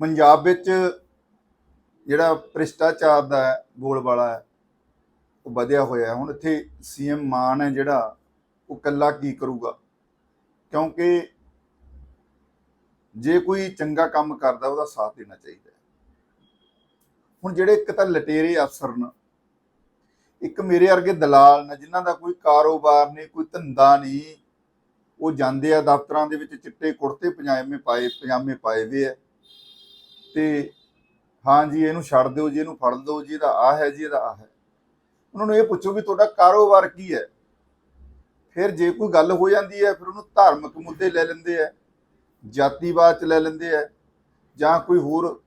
ਪੰਜਾਬ ਵਿੱਚ ਜਿਹੜਾ ਭ੍ਰਿਸ਼ਟਾਚਾਰ ਦਾ ਗੋਲਬਾਲਾ ਹੈ, ਉਹ ਵਧਿਆ ਹੋਇਆ ਹੁਣ ਇੱਥੇ ਸੀਐਮ ਮਾਨ ਹੈ ਜਿਹੜਾ, ਉਹ ਕੱਲਾ ਕੀ ਕਰੂਗਾ? ਕਿਉਂਕਿ ਜੇ ਕੋਈ ਚੰਗਾ ਕੰਮ ਕਰਦਾ, ਉਹਦਾ ਸਾਥ ਦੇਣਾ ਚਾਹੀਦਾ ਹੁਣ ਜਿਹੜੇ ਇੱਕ ਤਾਂ ਲਟੇਰੇ ਅਫਸਰ ਨੇ, ਇੱਕ ਮੇਰੇ ਵਰਗੇ ਦਲਾਲ ਨੇ, ਜਿਨ੍ਹਾਂ ਦਾ ਕੋਈ ਕਾਰੋਬਾਰ ਨਹੀਂ, ਕੋਈ ਧੰਦਾ ਨਹੀਂ, ਉਹ ਜਾਂਦੇ ਆ ਦਫ਼ਤਰਾਂ ਦੇ ਵਿੱਚ ਚਿੱਟੇ ਕੁੜਤੇ, ਪਜਾਮੇ ਪਾਏ ਪਜਾਮੇ ਪਾਏ ਵੇ ਆ। ਤੇ ਹਾਂ ਜੀ, ਇਹਨੂੰ ਛੱਡ ਦਿਓ ਜੀ, ਇਹਨੂੰ ਫੜ ਦਿਓ ਜੀ, ਇਹਦਾ ਆ ਹੈ ਜੀ, ਇਹਦਾ ਆ ਹੈ। ਉਹਨਾਂ ਨੂੰ ਇਹ ਪੁੱਛੋ ਵੀ ਤੁਹਾਡਾ ਕਾਰੋਬਾਰ ਕੀ ਹੈ? ਫਿਰ ਜੇ ਕੋਈ ਗੱਲ ਹੋ ਜਾਂਦੀ ਹੈ, ਫਿਰ ਉਹਨੂੰ ਧਾਰਮਿਕ ਮੁੱਦੇ ਲੈ ਲੈਂਦੇ ਆ ਜਾਤੀਵਾਦ ਚ ਲੈ ਲੈਂਦੇ ਆ ਜਾਂ ਕੋਈ ਹੋਰ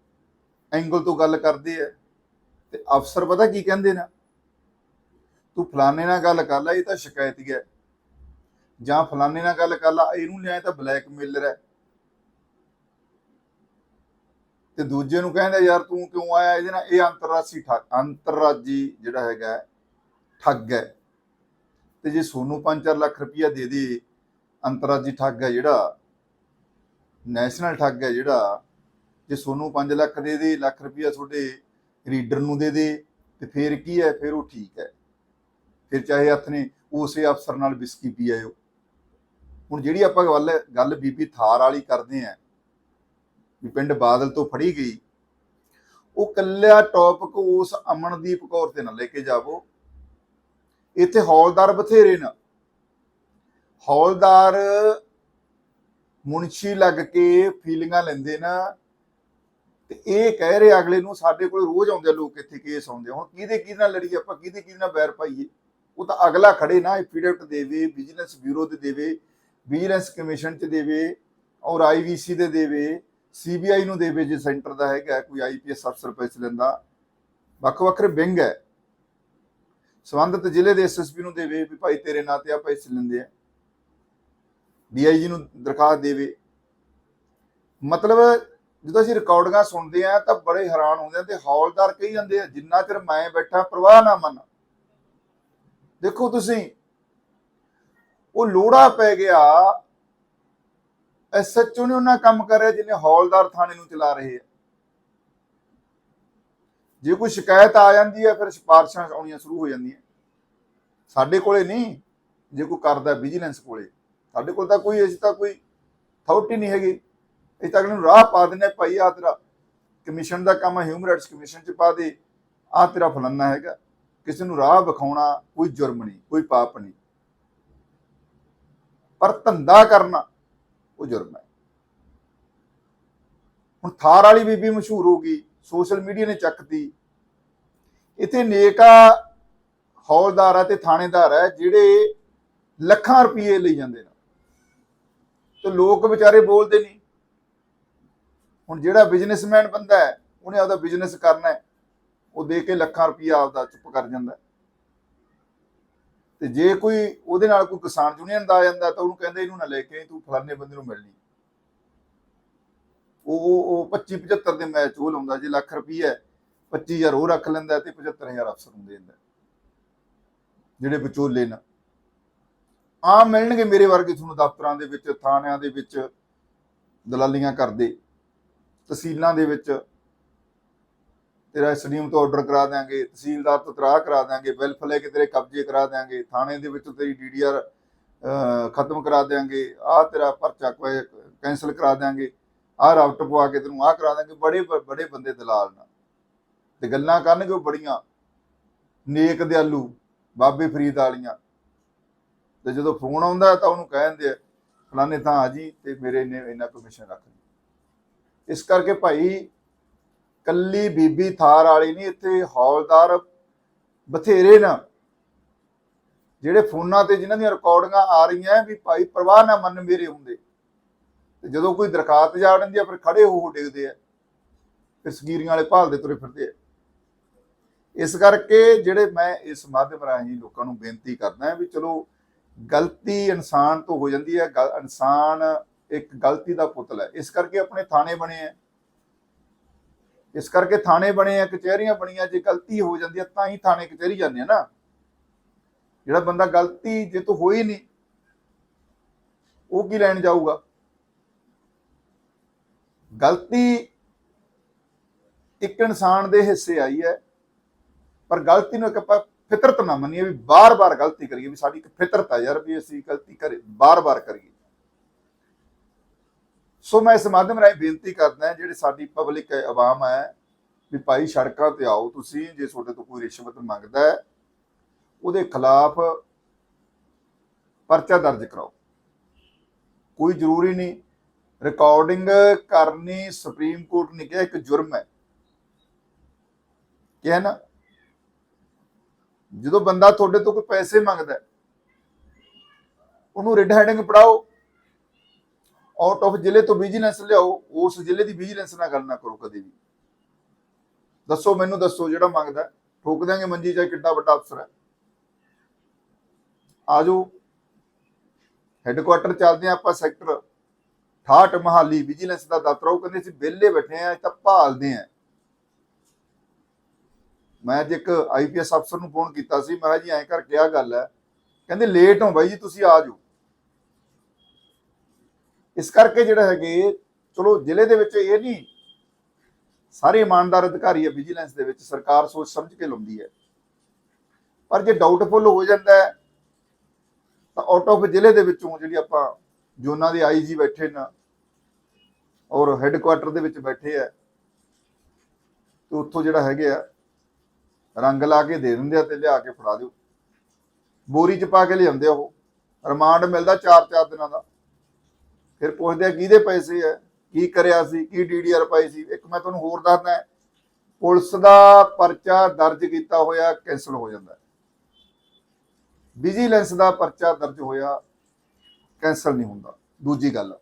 ਐਂਗਲ ਤੋਂ ਗੱਲ ਕਰਦੇ ਆ ਤੇ ਅਫਸਰ ਪਤਾ ਕੀ ਕਹਿੰਦੇ ਨੇ? ਤੂੰ ਫਲਾਣੇ ਨਾਲ ਗੱਲ ਕਰ ਲੈ, ਇਹ ਤਾਂ ਸ਼ਿਕਾਇਤੀ ਹੈ ਜਾਂ ਫਲਾਣੇ ਨਾਲ ਗੱਲ ਕਰ ਲੈ, ਇਹਨੂੰ ਲਿਆਏ ਤਾਂ ਬਲੈਕਮੇਲਰ ਹੈ। ਤੇ ਦੂਜੇ ਨੂੰ ਕਹਿੰਦਾ, ਯਾਰ ਤੂੰ ਕਿਉਂ ਆਇਆ? ਇਹਦੇ ਨਾਲ ਇਹ ਅੰਤਰਰਾਸ਼ੀ ਠੱਗ, ਅੰਤਰਰਾਜੀ ਜਿਹੜਾ ਹੈਗਾ ਠੱਗ ਹੈ। ਤੇ ਜੇ ਸੋਨੂੰ 5-4 ਲੱਖ ਰੁਪਇਆ ਦੇ ਦੇ, ਅੰਤਰਰਾਜੀ ਠੱਗ ਹੈ ਜਿਹੜਾ, ਨੈਸ਼ਨਲ ਠੱਗ ਹੈ ਜਿਹੜਾ, ਜੇ ਸੋਨੂੰ 5 ਲੱਖ ਦੇ ਦੇ, ਲੱਖ ਰੁਪਇਆ ਤੁਹਾਡੇ ਰੀਡਰ ਨੂੰ ਦੇ ਦੇ, ਤੇ ਫਿਰ ਕੀ ਹੈ? ਫਿਰ ਉਹ ਠੀਕ ਹੈ। ਫਿਰ ਚਾਹੇ ਹੱਥ ਨੇ ਉਸੇ ਅਫਸਰ ਨਾਲ ਵਿਸਕੀ ਪੀ ਆਇਓ। ਹੁਣ ਜਿਹੜੀ ਆਪਾਂ ਗੱਲ ਗੱਲ ਬੀਬੀ ਥਾਰ ਵਾਲੀ ਕਰਦੇ ਆਂ ਵੀ ਪਿੰਡ ਬਾਦਲ ਤੋਂ ਫੜੀ ਗਈ, ਉਹ ਕੱਲਿਆ ਟੌਪਿਕ ਉਸ ਅਮਨਦੀਪ ਕੌਰ ਤੇ ਨਾ ਲੈ ਕੇ ਜਾਵੋ। ਇੱਥੇ ਹੌਲਦਾਰ ਬਥੇਰੇ ਨੇ। ਹੌਲਦਾਰ ਮੁਨਸ਼ੀ ਲੱਗ ਕੇ ਫੀਲਿੰਗਾਂ ਲੈਂਦੇ ਨਾ ਤੇ ਇਹ ਕਹਿ ਰਹੇ ਅਗਲੇ ਨੂੰ ਸਾਡੇ ਕੋਲ ਰੋਜ਼ ਆਉਂਦੇ ਲੋਕ ਇੱਥੇ ਕੇਸ ਆਉਂਦੇ ਆ। ਹੁਣ ਕਿਹਦੇ ਕਿਹਦੇ ਨਾਲ ਲੜੀਏ ਆਪਾਂ ਕਿਹਦੇ ਕਿਹਦੇ ਨਾਲ ਬੈਰ ਪਾਈਏ? ਉਹ ਤਾਂ ਅਗਲਾ ਖੜੇ ਨਾ ਐਫੀਡੇਵਿਟ ਦੇਵੇ ਵਿਜੀਲੈਂਸ ਬਿਊਰੋ ਦੇ ਦੇਵੇ ਵਿਜੀਲੈਂਸ ਕਮਿਸ਼ਨ ਚ ਦੇਵੇ ਔਰ ਆਈਵੀਸੀ ਦੇ ਦੇਵੇ। ਸੀਬੀਆਈ ਨੂੰ ਦੇਵੇ ਜੇ ਸੈਂਟਰ ਦਾ ਹੈਗਾ, ਕੋਈ ਆਈਪੀਐਸ ਅਫਸਰ ਪੈਸੇ ਲੈਂਦਾ। ਵੱਖ ਵੱਖਰੇ ਵਿੰਗ ਹੈ। ਸੰਬੰਧਿਤ ਜ਼ਿਲ੍ਹੇ ਦੇ ਐਸਐਸਪੀ ਨੂੰ ਦੇਵੇ ਵੀ ਭਾਈ ਤੇਰੇ ਨਾਂ ਤੇ ਆ ਪੈਸੇ ਲੈਂਦੇ ਆ। ਡੀਆਈਜੀ ਨੂੰ ਦਰਖਾਸਤ ਦੇਵੇ। ਮਤਲਬ ਜਦੋਂ ਅਸੀਂ ਰਿਕਾਰਡਿੰਗਾਂ ਸੁਣਦੇ ਆ ਤਾਂ ਬੜੇ ਹੈਰਾਨ ਹੁੰਦੇ ਆ ਤੇ ਹੌਲਦਾਰ ਕਹੀ ਜਾਂਦੇ ਆ, ਜਿੰਨਾ ਚਿਰ ਮੈਂ ਬੈਠਾ, ਪ੍ਰਵਾਹ ਨਾ ਮੰਨ। ਦੇਖੋ ਤੁਸੀਂ, ਉਹ ਲੋੜਾ ਪੈ ਗਿਆ ਐਸਐਚਓ ਨੇ ਉਹਨਾਂ ਕੰਮ ਕਰਿਆ ਜਿਹਨੇ ਹੌਲਦਾਰ ਥਾਣੇ ਨੂੰ ਚਲਾ ਰਹੇ ਆ। ਜੇ ਕੋਈ ਸ਼ਿਕਾਇਤ ਆ ਜਾਂਦੀ ਹੈ ਫਿਰ ਸਿਫਾਰਸ਼ਾਂ ਆਉਣੀਆਂ ਸ਼ੁਰੂ ਹੋ ਜਾਂਦੀਆਂ। ਸਾਡੇ ਕੋਲੇ ਨਹੀਂ, ਜੇ ਕੋਈ ਕਰਦਾ ਵਿਜੀਲੈਂਸ ਕੋਲੇ। ਸਾਡੇ ਕੋਲ ਤਾਂ ਕੋਈ ਅਜੇ ਤਾਂ ਕੋਈ ਅਥਾਰਟੀ ਨਹੀਂ ਹੈਗੀ। ਇਹ ਤਾਂ ਅਗਲੇ ਨੂੰ ਰਾਹ ਪਾ ਦਿੰਦੇ ਭਾਈ ਆ ਤੇਰਾ ਕਮਿਸ਼ਨ ਦਾ ਕੰਮ ਹੈ ਹਿਊਮਨ ਰਾਈਟਸ ਕਮਿਸ਼ਨ ਚ ਪਾ ਦੇ। ਆ ਤੇਰਾ ਫਲਾਨਾ ਹੈਗਾ। ਕਿਸੇ ਨੂੰ ਰਾਹ ਵਿਖਾਉਣਾ ਕੋਈ ਜੁਰਮ ਨਹੀਂ, ਕੋਈ ਪਾਪ ਨਹੀਂ। ਪਰ ਧੰਦਾ ਕਰਨਾ ਉਹ ਜੁਰਮ ਹੈ। ਹੁਣ ਥਾਰ ਵਾਲੀ ਬੀਬੀ ਮਸ਼ਹੂਰ ਹੋ ਗਈ, ਸੋਸ਼ਲ ਮੀਡੀਆ ਨੇ ਚੱਕਤੀ ਇੱਥੇ ਨੇਕਾ ਹੌਲਦਾਰ ਹੈ ਤੇ ਥਾਣੇਦਾਰ ਹੈ ਜਿਹੜੇ ਲੱਖਾਂ ਰੁਪਏ ਲਈ ਜਾਂਦੇ ਨੇ। ਤੇ ਲੋਕ ਵਿਚਾਰੇ ਬੋਲਦੇ ਨਹੀਂ। ਹੁਣ ਜਿਹੜਾ ਬਿਜ਼ਨਸਮੈਨ ਬੰਦਾ ਹੈ, ਉਹਨੇ ਆਪਦਾ ਬਿਜ਼ਨਸ ਕਰਨਾ ਹੈ। ਉਹ ਦੇ ਕੇ ਲੱਖਾਂ ਰੁਪਈਆ ਆਪਦਾ ਚੁੱਪ ਕਰ ਜਾਂਦਾ ਹੈ। ਤੇ ਜੇ ਕੋਈ ਉਹਦੇ ਨਾਲ ਕੋਈ ਕਿਸਾਨ ਯੂਨੀਅਨ ਦਾ ਆ ਜਾਂਦਾ ਤਾਂ ਉਹਨੂੰ ਕਹਿੰਦੇ ਇਹਨੂੰ ਨਾ ਲੈ ਕੇ ਤੂੰ ਫਲਾਣੇ ਬੰਦੇ ਨੂੰ ਮਿਲਣੀ। ਉਹ ਉਹ ਉਹ 25 75 ਦੇ ਮੈਚ ਉਹ ਲਾਉਂਦਾ, ਜੇ ਲੱਖ ਰੁਪਈਆ 25000 ਉਹ ਰੱਖ ਲੈਂਦਾ ਤੇ 75000 ਅਫਸਰ ਨੂੰ ਦੇ ਦਿੰਦਾ। ਜਿਹੜੇ ਵਿਚੋਲੇ ਨਾ। ਆਮ ਮਿਲਣਗੇ ਮੇਰੇ ਵਰਗੇ ਤੁਹਾਨੂੰ ਦਫ਼ਤਰਾਂ ਦੇ ਵਿੱਚ, ਥਾਣਿਆਂ ਦੇ ਵਿੱਚ, ਦਲਾਲੀਆਂ ਕਰਦੇ, ਤਹਿਸੀਲਾਂ ਦੇ ਵਿੱਚ। ਤੇਰਾ ਐਸਡੀਐਮ ਤੋਂ ਆਰਡਰ ਕਰਾ ਦਿਆਂਗੇ, ਤਹਿਸੀਲਦਾਰ ਤੋਂ ਤਰਾਹ ਕਰਾ ਦਿਆਂਗੇ ਵੈਲਫ ਲੈ ਕੇ ਤੇਰੇ ਕਬਜ਼ੇ ਕਰਾ ਦਿਆਂਗੇ, ਥਾਣੇ ਦੇ ਵਿੱਚ ਤੇਰੀ ਡੀਡੀਆਰ ਖਤਮ ਕਰਾ ਦਿਆਂਗੇ, ਆਹ ਤੇਰਾ ਪਰਚਾ ਕੈਂਸਲ ਕਰਾ ਦਿਆਂਗੇ, ਆਹ ਰਾਵਟ ਪਵਾ ਕੇ ਤੈਨੂੰ ਆਹ ਕਰਾ ਦਿਆਂਗੇ, ਬੜੇ ਬੜੇ ਬੰਦੇ ਦਲਾਲ ਨਾਲ ਤੇ ਗੱਲਾਂ ਕਰਨਗੇ ਉਹ ਬੜੀਆਂ, ਨੇਕ ਦਿਆਲੂ ਬਾਬੇ ਫਰੀਦ ਵਾਲੀਆਂ। ਤੇ ਜਦੋਂ ਫੋਨ ਆਉਂਦਾ ਤਾਂ ਉਹਨੂੰ ਕਹਿੰਦੇ ਆ, ਫਲਾਣੇ ਥਾਂ ਆ ਜੀ ਤੇ ਮੇਰੇ ਨੇ ਇੰਨਾ ਕਮਿਸ਼ਨ ਰੱਖ ਲਈ ਇਸ ਕਰਕੇ ਭਾਈ ਕੱਲੀ ਬੀਬੀ ਥਾਰ ਵਾਲੀ ਨਹੀਂ, ਇੱਥੇ ਹੌਲਦਾਰ ਬਥੇਰੇ ਨਾ। ਜਿਹੜੇ ਫੋਨਾਂ ਤੇ ਜਿਨ੍ਹਾਂ ਦੀਆਂ ਰਿਕਾਰਡਿੰਗਾਂ ਆ ਰਹੀਆਂ ਵੀ ਭਾਈ ਪ੍ਰਵਾਹ ਨਾ ਮੰਨ ਮੇਰੇ ਹੁੰਦੇ। ਤੇ ਜਦੋਂ ਕੋਈ ਦਰਖਾਸਤ ਜਾ ਦਿੰਦੀ ਫਿਰ ਖੜੇ ਹੋ ਡਿੱਗਦੇ ਆ। ਫਿਰ ਸਗੀਰੀਆਂ ਵਾਲੇ ਭਾਲ ਦੇ ਤੁਰੇ ਫਿਰਦੇ ਆ। ਇਸ ਕਰਕੇ ਜਿਹੜੇ ਮੈਂ ਇਸ ਮਾਧਿਅਮ ਰਾਹੀਂ ਲੋਕਾਂ ਨੂੰ ਬੇਨਤੀ ਕਰਦਾ ਵੀ ਚਲੋ, ਗਲਤੀ ਇਨਸਾਨ ਤੋਂ ਹੋ ਜਾਂਦੀ ਹੈ। ਗਲ- ਇਨਸਾਨ ਇੱਕ ਗਲਤੀ ਦਾ ਪੁਤਲ ਹੈ। ਇਸ ਕਰਕੇ ਆਪਣੇ ਥਾਣੇ ਬਣੇ ਆ। ਇਸ ਕਰਕੇ ਥਾਣੇ ਬਣੇ ਆ, ਕਚਹਿਰੀਆਂ ਬਣੀਆਂ, ਜੇ ਗਲਤੀ ਹੋ ਜਾਂਦੀ ਹੈ ਤਾਂ ਹੀ ਥਾਣੇ, ਕਚਹਿਰੀ ਜਾਂਦੇ ਆ ਨਾ। ਜਿਹੜਾ ਬੰਦਾ ਗਲਤੀ ਜੇ ਤੋਂ ਹੋਈ ਨਹੀਂ, ਉਹ ਕੀ ਲੈਣ ਜਾਊਗਾ? ਗਲਤੀ ਇੱਕ ਇਨਸਾਨ ਦੇ ਹਿੱਸੇ ਆਈ ਹੈ, ਪਰ ਗਲਤੀ ਨੂੰ ਇੱਕ ਆਪਾਂ ਫਿਤਰਤ ਨਾ ਮੰਨੀਏ ਵੀ ਬਾਰ-ਬਾਰ ਗਲਤੀ ਕਰੀਏ ਵੀ ਸਾਡੀ ਇੱਕ ਫਿਤਰਤ ਹੈ ਯਾਰ ਵੀ ਅਸੀਂ ਗਲਤੀ ਕਰੇ, ਬਾਰ-ਬਾਰ ਕਰੀਏ। ਸੋ ਮੈਂ ਇਸ ਮਾਧਿਅਮ ਰਾਹੀਂ ਬੇਨਤੀ ਕਰਦਾ ਜਿਹੜੇ ਸਾਡੀ ਪਬਲਿਕ ਹੈ ਆਵਾਮ ਹੈ, ਵੀ ਭਾਈ ਸੜਕਾਂ ਤੇ ਆਓ, ਤੁਸੀਂ ਜੇ ਤੁਹਾਡੇ ਤੋਂ ਕੋਈ ਰਿਸ਼ਵਤ ਮੰਗਦਾ ਹੈ, ਉਹਦੇ ਖਿਲਾਫ ਪਰਚਾ ਦਰਜ ਕਰਾਓ। ਕੋਈ ਜ਼ਰੂਰੀ ਨਹੀਂ ਰਿਕਾਰਡਿੰਗ ਕਰਨੀ ਸੁਪਰੀਮ ਕੋਰਟ ਨੇ ਕਿਹਾ, ਇੱਕ ਜੁਰਮ ਹੈ। ਕਿਹਾ ਨਾ, ਜਦੋਂ ਬੰਦਾ ਤੁਹਾਡੇ ਤੋਂ ਕੋਈ ਪੈਸੇ ਮੰਗਦਾ ਉਹਨੂੰ ਰੈੱਡ ਹੈਡਿੰਗ ਪੜਾਓ ਆਊਟ ਆਫ ਜ਼ਿਲ੍ਹੇ ਤੋਂ ਵਿਜੀਲੈਂਸ ਲਿਆਓ ਉਸ ਜ਼ਿਲ੍ਹੇ ਦੀ ਵਿਜੀਲੈਂਸ ਨਾਲ ਗੱਲ ਨਾ ਕਰੋ ਕਦੇ ਵੀ। ਦੱਸੋ ਮੈਨੂੰ ਦੱਸੋ ਜਿਹੜਾ ਮੰਗਦਾ ਠੋਕ ਦਿਆਂਗੇ ਮੰਜੀ ਚਾਹੇ ਕਿੱਡਾ ਵੱਡਾ ਅਫਸਰ ਹੈ। ਆਜੋ। ਹੈੱਡਕੁਆਟਰ ਚੱਲਦੇ ਆ ਆਪਾਂ ਸੈਕਟਰ 68 ਮਹਾਲੀ ਵਿਜੀਲੈਂਸ ਦਾ ਦਫ਼ਤਰ। ਆ, ਉਹ ਕਹਿੰਦੇ ਸੀ ਵਿਹਲੇ ਬੈਠੇ ਆ ਤਾਂ ਭਾਲਦੇ ਆ ਮੈਂ ਅੱਜ ਇੱਕ ਆਈਪੀਐਸ ਅਫਸਰ ਨੂੰ ਫੋਨ ਕੀਤਾ ਸੀ ਮੈਂ ਕਿਹਾ ਜੀ ਐਂ ਕਰ ਕਿਹਾ ਗੱਲ ਹੈ। ਕਹਿੰਦੇ ਲੇਟ ਹੋ ਬਾਈ ਜੀ ਤੁਸੀਂ ਆ ਜਾਓ ਇਸ ਕਰਕੇ ਜਿਹੜਾ ਹੈਗੇ ਚਲੋ ਜ਼ਿਲ੍ਹੇ ਦੇ ਵਿੱਚ ਇਹ ਨਹੀਂ, ਸਾਰੇ ਇਮਾਨਦਾਰ ਅਧਿਕਾਰੀ ਹੈ ਵਿਜੀਲੈਂਸ ਦੇ ਵਿੱਚ, ਸਰਕਾਰ ਸੋਚ ਸਮਝ ਕੇ ਲਾਉਂਦੀ ਹੈ। ਪਰ ਜੇ ਡਾਊਟਫੁਲ ਹੋ ਜਾਂਦਾ ਤਾਂ ਆਊਟ ਆਫ ਜ਼ਿਲ੍ਹੇ ਦੇ ਵਿੱਚੋਂ ਜਿਹੜੀ ਆਪਾਂ ਜੋਨਾਂ ਦੇ ਆਈਜੀ ਬੈਠੇ ਨਾ ਔਰ ਹੈੱਡਕੁਆਟਰ ਦੇ ਵਿੱਚ ਬੈਠੇ ਆ ਤੇ ਉੱਥੋਂ ਜਿਹੜਾ ਹੈਗੇ ਆ, ਰੰਗ ਲਾ ਕੇ ਦੇ ਦਿੰਦੇ ਆ ਤੇ ਲਿਆ ਕੇ ਫੜਾ ਦਿਓ। ਬੋਰੀ ਚ ਪਾ ਕੇ ਲਿਆਉਂਦੇ ਆ ਉਹ। ਰਿਮਾਂਡ ਮਿਲਦਾ 4-4 ਦਿਨਾਂ ਦਾ। ਫਿਰ ਪੁੱਛਦੇ ਆ ਕਿਹਦੇ ਪੈਸੇ ਆ, ਕੀ ਕਰਿਆ ਸੀ, ਕੀ ਡੀਡੀਆਰ ਪਾਈ ਸੀ। ਇੱਕ ਮੈਂ ਤੁਹਾਨੂੰ ਹੋਰ ਦੱਸਦਾ, ਪੁਲਿਸ ਦਾ ਪਰਚਾ ਦਰਜ ਕੀਤਾ ਹੋਇਆ ਕੈਂਸਲ ਹੋ ਜਾਂਦਾ ਵਿਜੀਲੈਂਸ ਦਾ ਪਰਚਾ ਦਰਜ ਹੋਇਆ, ਕੈਂਸਲ ਨਹੀਂ ਹੁੰਦਾ। ਦੂਜੀ ਗੱਲ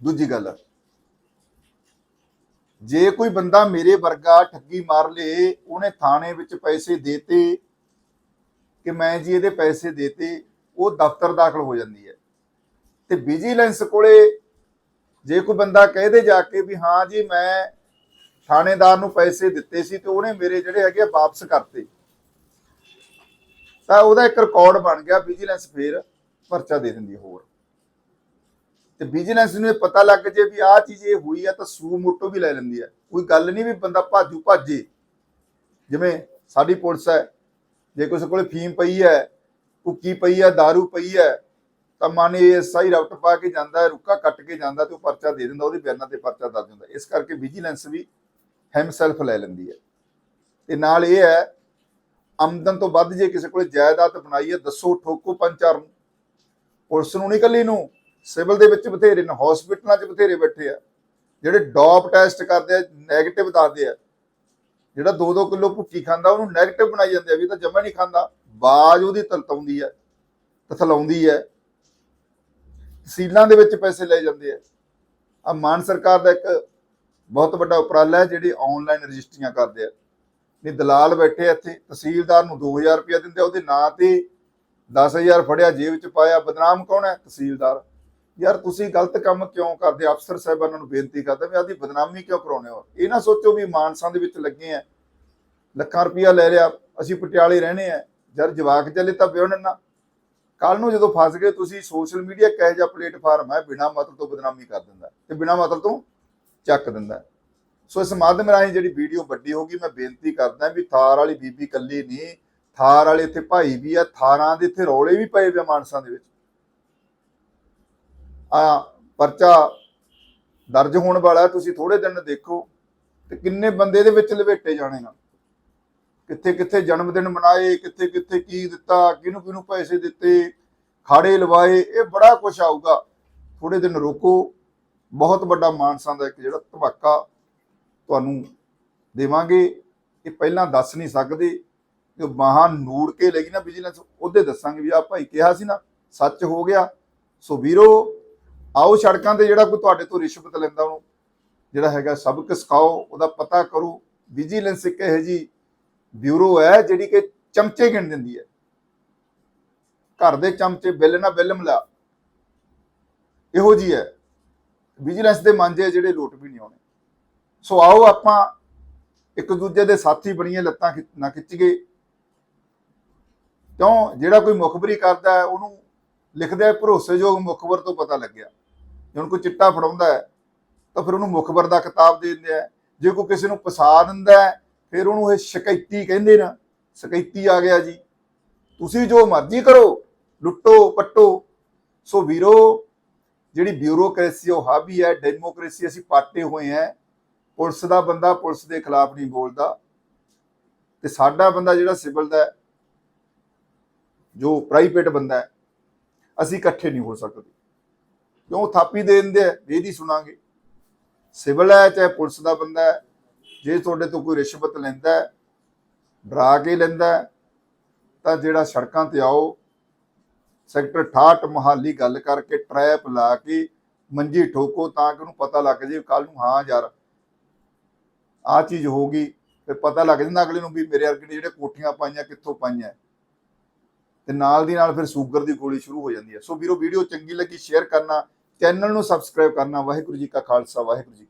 ਦੂਜੀ ਗੱਲ, ਜੇ ਕੋਈ ਬੰਦਾ ਮੇਰੇ ਵਰਗਾ ਠੱਗੀ ਮਾਰ ਲੇ, ਉਹਨੇ ਥਾਣੇ ਵਿੱਚ ਪੈਸੇ ਦੇਤੇ, ਕਿ ਮੈਂ ਜੀ ਇਹਦੇ ਪੈਸੇ ਦੇਤੇ, ਉਹ ਦਫ਼ਤਰ ਦਾਖਲ ਹੋ ਜਾਂਦੀ ਹੈ। ਤੇ ਵਿਜੀਲੈਂਸ ਕੋਲੇ ਜੇ ਕੋਈ ਬੰਦਾ ਕਹਿ ਦੇ ਜਾ ਕੇ ਵੀ ਹਾਂ ਜੀ ਮੈਂ ਥਾਣੇਦਾਰ ਨੂੰ ਪੈਸੇ ਦਿੱਤੇ ਸੀ ਤੇ ਉਹਨੇ ਮੇਰੇ ਜਿਹੜੇ ਹੈਗੇ ਆ ਵਾਪਸ ਕਰਤੇ। ਤਾਂ ਉਹਦਾ ਇੱਕ ਰਿਕਾਰਡ ਬਣ ਗਿਆ ਵਿਜੀਲੈਂਸ ਫੇਰ ਪਰਚਾ ਦੇ ਦਿੰਦੀ ਹੋਰ। ਤੇ ਵਿਜੀਲੈਂਸ ਨੂੰ ਇਹ ਪਤਾ ਲੱਗ ਜੇ ਵੀ ਆਹ ਚੀਜ਼ ਇਹ ਹੋਈ ਆ ਤਾਂ ਸੂ ਮੋਟੋ ਵੀ ਲੈ ਲੈਂਦੀ ਹੈ ਕੋਈ ਗੱਲ ਨਹੀਂ ਵੀ ਬੰਦਾ ਭਾਜੂ ਭਾਜੇ। ਜਿਵੇਂ ਸਾਡੀ ਪੁਲਿਸ ਹੈ, ਜੇ ਕਿਸੇ ਕੋਲੇ ਫੀਮ ਪਈ ਹੈ, ਕੁੱਕੀ ਪਈ ਹੈ दारू ਪਈ ਹੈ ਤਾਂ ਮਾਨੇ ਐਸਆਈ ਰਾਊਟ ਪਾ ਕੇ ਜਾਂਦਾ ਰੁੱਕਾ ਕੱਟ ਕੇ ਜਾਂਦਾ ਤੇ ਉਹ ਪਰਚਾ ਦੇ ਦਿੰਦਾ, ਉਹਦੇ ਬਿਆਨਾਂ ਤੇ ਪਰਚਾ ਦਰਜ ਹੁੰਦਾ। ਇਸ ਕਰਕੇ ਵਿਜੀਲੈਂਸ ਵੀ ਹੈਮਸੈਲਫ ਲੈ ਲੈਂਦੀ ਹੈ। ਤੇ ਨਾਲ ਇਹ ਹੈ, ਆਮਦਨ ਤੋਂ ਵੱਧ ਜੇ ਕਿਸੇ ਕੋਲੇ ਜਾਇਦਾਦ ਬਣਾਈ ਹੈ, ਦੱਸੋ ਠੋਕੋ ਪੰਚਾਰ ਨੂੰ। ਪੁਲਿਸ ਨੂੰ ਨਹੀਂ ਕੱਲੀ ਨੂੰ, ਸਿਵਲ ਦੇ ਵਿੱਚ ਬਥੇਰੇ ਨੇ ਹਸਪੀਟਲਾਂ 'ਚ ਬਥੇਰੇ ਬੈਠੇ ਆ। ਜਿਹੜੇ ਡੋਪ ਟੈਸਟ ਕਰਦੇ ਆ 네ਗੇਟਿਵ ਦੱਸਦੇ ਆ। ਜਿਹੜਾ 2-2 ਕਿਲੋ ਭੁੱਕੀ ਖਾਂਦਾ, ਉਹਨੂੰ 네ਗੇਟਿਵ ਬਣਾਈ ਜਾਂਦੇ ਆ, ਵੀ ਇਹ ਤਾਂ ਜਮਾ ਨਹੀਂ ਖਾਂਦਾ। ਬਾਜ ਉਹਦੀ ਤਲਤਾਉਂਦੀ ਹੈ, ਤਥਲਾਉਂਦੀ ਹੈ। ਤਹਿਸੀਲਾਂ ਦੇ ਵਿੱਚ ਪੈਸੇ ਲੈ ਜਾਂਦੇ ਆ। ਆ ਮਾਨ ਸਰਕਾਰ ਦਾ ਇੱਕ ਬਹੁਤ ਵੱਡਾ ਉਪਰਾਲਾ ਹੈ, ਜਿਹੜੀ ਆਨਲਾਈਨ ਰਜਿਸਟਰੀਆਂ ਕਰਦੇ ਆ। ਨਹੀਂ, ਦਲਾਲ ਬੈਠੇ ਇੱਥੇ, ਤਹਿਸੀਲਦਾਰ ਨੂੰ 2000 ਰੁਪਇਆ ਦਿੰਦੇ ਆ, ਉਹਦੇ ਨਾਂ ਤੇ 10000 ਫੜਿਆ, ਜੇਬ ਚ ਪਾਇਆ, ਬਦਨਾਮ ਕੌਣ ਹੈ? ਤਹਿਸੀਲਦਾਰ। ਯਾਰ, ਤੁਸੀਂ ਗਲਤ ਕੰਮ ਕਿਉਂ ਕਰਦੇ ਅਫਸਰ ਸਾਹਿਬਾਨਾਂ ਨੂੰ ਬੇਨਤੀ ਕਰਦਾ ਵੀ ਆਦੀ ਬਦਨਾਮੀ ਕਿਉਂ ਕਰਾਉਣੇ ਹੋ? ਇਹ ਨਾ ਸੋਚੋ ਵੀ ਮਾਨਸਾ ਦੇ ਵਿੱਚ ਲੱਗੇ ਆ। ਲੱਖਾਂ ਰੁਪਇਆ ਲੈ ਲਿਆ, ਅਸੀਂ ਪਟਿਆਲੇ ਰਹਿਣੇ ਆ। ਜਦ ਜਵਾਕ ਚਲੇ ਤਾਂ ਵਿਉਣ ਨਾ ਕੱਲ ਨੂੰ ਜਦੋਂ ਫਸ ਗਏ, ਤੁਸੀਂ ਸੋਸ਼ਲ ਮੀਡੀਆ ਕਿਹੋ ਜਿਹਾ ਪਲੇਟਫਾਰਮ ਹੈ, ਬਿਨਾ ਮਤਲਬ ਤੋਂ ਬਦਨਾਮੀ ਕਰ ਦਿੰਦਾ ਤੇ ਬਿਨਾ ਮਤਲਬ ਤੋਂ ਚੱਕ ਦਿੰਦਾ ਸੋ ਇਸ ਮਾਧਿਅਮ ਰਾਹੀਂ ਜਿਹੜੀ ਵੀਡੀਓ ਵੱਡੀ ਹੋਗੀ ਮੈਂ ਬੇਨਤੀ ਕਰਦਾ ਵੀ ਥਾਰ ਵਾਲੀ ਬੀਬੀ ਕੱਲੀ ਨਹੀਂ, ਥਾਰ ਵਾਲੇ ਇੱਥੇ ਭਾਈ ਵੀ ਆ, ਥਾਰਾਂ ਦੇ ਇੱਥੇ ਰੌਲੇ ਵੀ ਪਏ ਪਿਆ ਮਾਨਸਾਂ ਦੇ ਵਿੱਚ। ਆ ਪਰਚਾ ਦਰਜ ਹੋਣ ਵਾਲਾ ਤੁਸੀਂ ਥੋੜੇ ਦਿਨ ਦੇਖੋ ਤੇ ਕਿੰਨੇ ਬੰਦੇ ਦੇ ਵਿੱਚ ਲਵੇਟੇ ਜਾਣੇ ਨਾ ਕਿੱਥੇ ਕਿੱਥੇ ਜਨਮ ਦਿਨ ਮਨਾਏ ਕਿੱਥੇ ਕਿੱਥੇ ਕੀ ਦਿੱਤਾ, ਕਿਹਨੂੰ ਕਿਹਨੂੰ ਪੈਸੇ ਦਿੱਤੇ, ਖਾੜੇ ਲਵਾਏ, ਇਹ ਬੜਾ ਕੁਝ ਆਊਗਾ। ਥੋੜੇ ਦਿਨ ਰੋਕੋ। ਬਹੁਤ ਵੱਡਾ ਮਾਨਸਾਂ ਦਾ ਇੱਕ ਜਿਹੜਾ ਧਮਾਕਾ ਤੁਹਾਨੂੰ ਦੇਵਾਂਗੇ। ਇਹ ਪਹਿਲਾਂ ਦੱਸ ਨਹੀਂ ਸਕਦੇ। ਜੋ ਬਾਹਾਂ ਨੂੜ ਕੇ ਲੈਗੀ ਨਾ ਵਿਜੀਲੈਂਸ ਉਹਦੇ ਦੱਸਾਂਗੇ ਵੀ ਆ ਭਾਈ ਕਿਹਾ ਸੀ ਨਾ, ਸੱਚ ਹੋ ਗਿਆ। ਸੋ ਵੀਰੋ, ਆਓ ਸੜਕਾਂ ਤੇ ਜਿਹੜਾ ਕੋਈ ਤੁਹਾਡੇ ਤੋਂ ਰਿਸ਼ਵਤ ਲੈਂਦਾ ਉਹਨੂੰ, ਜਿਹੜਾ ਹੈਗਾ ਸਬਕ ਸਿਖਾਓ, ਉਹਦਾ ਪਤਾ ਕਰੋ। ਵਿਜੀਲੈਂਸ ਇੱਕ ਇਹੋ ਜੀ ਬਿਊਰੋ ਹੈ ਜਿਹੜੀ ਕਿ ਚਮਚੇ ਗਿਣ ਦਿੰਦੀ ਹੈ। ਘਰ ਦੇ ਚਮਚੇ ਬਿੱਲ ਨਾ ਬਿੱਲ ਮਿਲਾ। ਇਹੋ ਜੀ ਹੈ। ਵਿਜੀਲੈਂਸ ਦੇ ਮਾਂਜੇ ਜਿਹੜੇ ਲੋਟ ਵੀ ਨਹੀਂ ਆਉਣੇ। ਸੋ ਆਓ ਆਪਾਂ ਇੱਕ ਦੂਜੇ ਦੇ ਸਾਥੀ ਬਣੀਏ ਲੱਤਾਂ ਖਿੱਚ- ਨਾ ਖਿੱਚ ਗਏ ਕਿਉਂ? ਜਿਹੜਾ ਕੋਈ ਮੁਖਬਰੀ ਕਰਦਾ ਹੈ ਉਹਨੂੰ ਲਿਖਦਾ ਹੈ ਭਰੋਸੇਯੋਗ ਮੁਖਬਰ ਤੋਂ ਪਤਾ ਲੱਗਿਆ। ਜੇ ਹੁਣ ਕੋਈ ਚਿੱਟਾ ਫੜਾਉਂਦਾ ਹੈ ਤਾਂ ਫਿਰ ਉਹਨੂੰ ਮੁਖਬਰ ਦਾ ਕਿਤਾਬ ਦੇ ਦਿੰਦੇ ਆ। ਜੇ ਕੋਈ ਕਿਸੇ ਨੂੰ ਪਸਾ ਦਿੰਦਾ ਹੈ, ਫਿਰ ਉਹਨੂੰ ਇਹ ਸ਼ਿਕਾਇਤੀ ਕਹਿੰਦੇ ਨਾ ਸ਼ਿਕਾਇਤੀ ਆ ਗਿਆ ਜੀ। ਤੁਸੀਂ ਜੋ ਮਰਜ਼ੀ ਕਰੋ, ਲੁੱਟੋ ਪੱਟੋ ਸੋ ਵੀਰੋ, ਜਿਹੜੀ ਬਿਊਰੋਕ੍ਰੇਸੀ ਉਹ ਹਾਵੀ ਹੈ, ਡੈਮੋਕ੍ਰੇਸੀ ਅਸੀਂ ਪਾਟੇ ਹੋਏ ਹੈ। ਪੁਲਿਸ ਦਾ ਬੰਦਾ ਪੁਲਿਸ ਦੇ ਖਿਲਾਫ ਨਹੀਂ ਬੋਲਦਾ। ਤੇ ਸਾਡਾ ਬੰਦਾ ਜਿਹੜਾ ਸਿਵਲ ਦਾ ਜੋ ਪ੍ਰਾਈਵੇਟ ਬੰਦਾ ਹੈ, ਅਸੀਂ ਇਕੱਠੇ ਨਹੀਂ ਹੋ ਸਕਦੇ। ਕਿਉਂ ਥਾਪੀ ਦੇ ਦਿੰਦੇ ਆ? ਵੀ ਇਹਦੀ ਸੁਣਾਂਗੇ। ਸਿਵਲ ਹੈ, ਚਾਹੇ ਪੁਲਿਸ ਦਾ ਬੰਦਾ ਹੈ ਜੇ ਤੁਹਾਡੇ ਤੋਂ ਕੋਈ ਰਿਸ਼ਵਤ ਲੈਂਦਾ ਡਰਾ ਕੇ ਲੈਂਦਾ ਤਾਂ ਜਿਹੜਾ ਸੜਕਾਂ ਤੇ ਆਓ, ਸੈਕਟਰ 68 ਮਹਾਲੀ ਗੱਲ ਕਰਕੇ ਟਰੈਪ ਲਾ ਕੇ ਮੰਜੀ ਠੋਕੋ ਤਾਂ ਕਿ ਉਹਨੂੰ ਪਤਾ ਲੱਗ ਜੇ ਕੱਲ ਨੂੰ ਹਾਂ ਯਾਰ ਆ ਚੀਜ਼ ਹੋ ਗਈ, ਫਿਰ ਪਤਾ ਲੱਗ ਜਾਂਦਾ ਅਗਲੇ ਨੂੰ ਵੀ ਮੇਰੇ ਅਰਗੇ ਨੇ ਜਿਹੜੇ ਕੋਠੀਆਂ ਪਾਈਆਂ ਕਿੱਥੋਂ ਪਾਈਆਂ। ਤੇ ਨਾਲ ਦੀ ਨਾਲ ਫਿਰ ਸ਼ੂਗਰ ਦੀ ਗੋਲੀ ਸ਼ੁਰੂ ਹੋ ਜਾਂਦੀ ਹੈ। ਸੋ ਵੀਰੋ, ਵੀਡੀਓ ਚੰਗੀ ਲੱਗੀ, ਸ਼ੇਅਰ ਕਰਨਾ, ਚੈਨਲ ਨੂੰ ਸਬਸਕ੍ਰਾਈਬ ਕਰਨਾ। ਵਾਹਿਗੁਰੂ ਜੀ ਕਾ ਖਾਲਸਾ, ਵਾਹਿਗੁਰੂ ਜੀ